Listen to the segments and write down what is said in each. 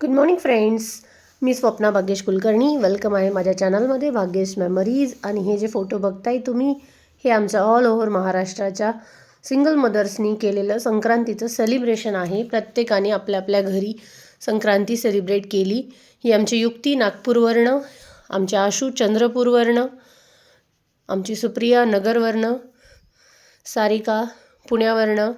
Good morning friends मी Swapna Bhagyesh Kulkarni. Welcome आहे माझ्या चॅनलमध्ये भाग्येश मेमरीज आणि हे जे फोटो बघताय तुम्ही हे आमचं ऑल ओव्हर महाराष्ट्राच्या सिंगल मदर्सनी केलेलं संक्रांतीचं सेलिब्रेशन आहे. प्रत्येकाने आपल्या आपल्या घरी संक्रांती सेलिब्रेट केली. ही आमची युक्ती नागपूरवरनं आमचे आशू चंद्रपूरवरनं आमची सुप्रिया नगरवरनं सारिका पुण्यावरनं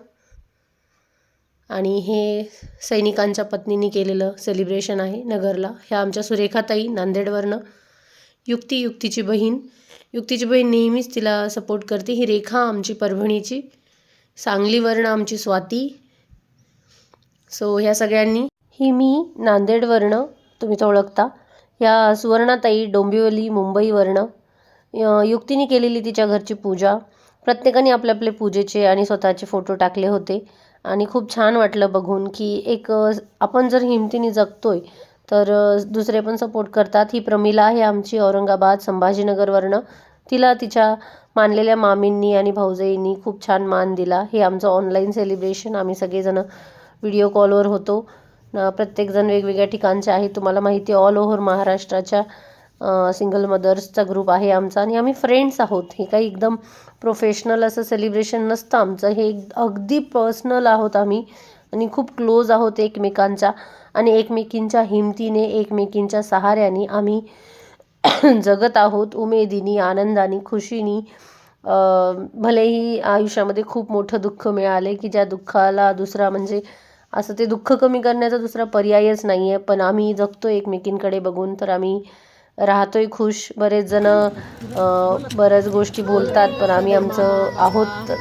आणि हे सैनिकांच्या पत्नींनी केलेलं सेलिब्रेशन आहे नगरला. ह्या आमच्या सुरेखाताई नांदेडवरनं युक्ती युक्तीची बहीण. युक्तीची बहीण नेहमीच तिला सपोर्ट करते. ही रेखा आमची परभणीची. सांगलीवरनं आमची स्वाती. सो ह्या सगळ्यांनी ही मी नांदेडवरनं तुम्ही तो ओळखता या सुवर्णाताई डोंबिवली मुंबईवरनं युक्तीने केलेली तिच्या घरची पूजा. प्रत्येकाने आपले आपले पूजेचे आणि स्वतःचे फोटो टाकले होते. आणि खूप छान वाटलं बघून की एक आपण जर हिमतीने जगतोय तर दुसरे पण सपोर्ट करतात. ही प्रमिला आहे आमची औरंगाबाद संभाजीनगरवरनं. तिला तिच्या मानलेल्या मामींनी आणि भाऊजाईंनी खूप छान मान दिला. हे आमचं ऑनलाईन सेलिब्रेशन आम्ही सगळेजणं व्हिडिओ कॉलवर होतो. प्रत्येकजण वेगवेगळ्या ठिकाणचे आहे तुम्हाला माहिती आहे ऑल ओव्हर महाराष्ट्राच्या सिंगल मदर्सचा ग्रुप आहे आमचा आणि आम्ही फ्रेंड्स आहोत. हे काही एकदम प्रोफेशनल असं सेलिब्रेशन नसतं आमचं. हे एक- अगदी पर्सनल आहोत आम्ही आणि खूप क्लोज आहोत एकमेकांच्या आणि एकमेकींच्या हिमतीने एकमेकींच्या सहाऱ्याने आम्ही जगत आहोत. उमेदीनी आनंदाने खुशीनी. भलेही आयुष्यामध्ये खूप मोठं दुःख मिळाले की ज्या दुःखाला दुसरा म्हणजे असं ते दुःख कमी करण्याचा दुसरा पर्यायच नाही आहे पण आम्ही जगतो एकमेकींकडे बघून तर आम्ही राहतोय खुश. बरेच जण बऱ्याच गोष्टी बोलतात पण आम्ही आमचं आहोत.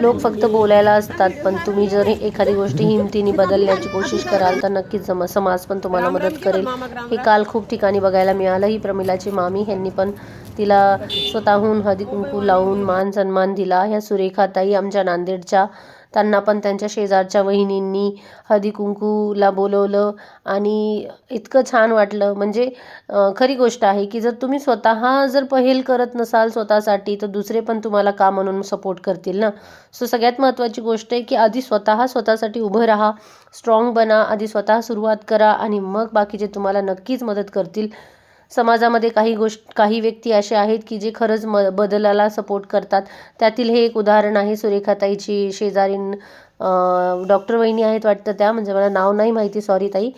लोक फक्त बोलायला असतात पण तुम्ही जर एखादी गोष्ट हिमतीने बदलण्याची कोशिश कराल तर नक्कीच जम समाज पण तुम्हाला मदत करेल. हे काल खूप ठिकाणी बघायला मिळालं. ही प्रमिलाची मामी ह्यांनी पण तिला स्वतःहून हळदी कुंकू लावून मान सन्मान दिला. ह्या सुरेखाताई आमच्या नांदेडच्या त्यांना पण त्यांच्या शेजारच्या वहिनींनी हळदीकुंकूला बोलवलं आणि इतकं छान वाटलं. म्हणजे खरी गोष्ट आहे की जर तुम्ही स्वतः जर पहेल करत नसाल स्वतःसाठी तर दुसरे पण तुम्हाला का म्हणून सपोर्ट करतील ना? सो सगळ्यात महत्त्वाची गोष्ट आहे की आधी स्वतः स्वतःसाठी उभं राहा स्ट्रॉंग बना आधी स्वतः सुरुवात करा आणि मग बाकीचे तुम्हाला नक्कीच मदत करतील समाजामध्ये काही गोष्ट काही व्यक्ती असे आहेत की जे खरंच म बदलाला सपोर्ट करतात. त्यातील हे एक उदाहरण आहे सुरेखाताईची शेजारीन डॉक्टर वहिनी आहेत वाटतं त्या म्हणजे मला नाव नाही माहिती सॉरी ताई.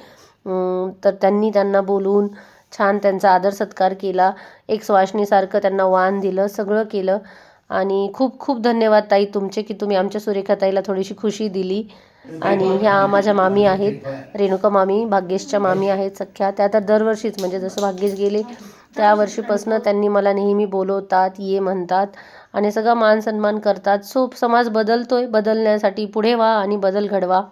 तर त्यांनी त्यांना बोलवून छान त्यांचा आदर सत्कार केला. एक स्वाशनीसारखं त्यांना वाण दिलं सगळं केलं. आणि खूप खूप धन्यवाद ताई तुमचे की तुम्ही आमच्या सुरेखाताईला थोडीशी खुशी दिली. आणि ह्या माझ्या मामी आहेत. रेणुका मामी भाग्येशच्या मामी आहेत सख्या. त्या तर दरवर्षीच म्हणजे जसं भाग्येश गेले त्या वर्षीपासनं त्यांनी मला नेहमी बोलवतात ये म्हणतात. आणि सगळा मान सन्मान करतात. सो समाज बदलतोय. बदलण्यासाठी पुढे व्हा आणि बदल घडवा.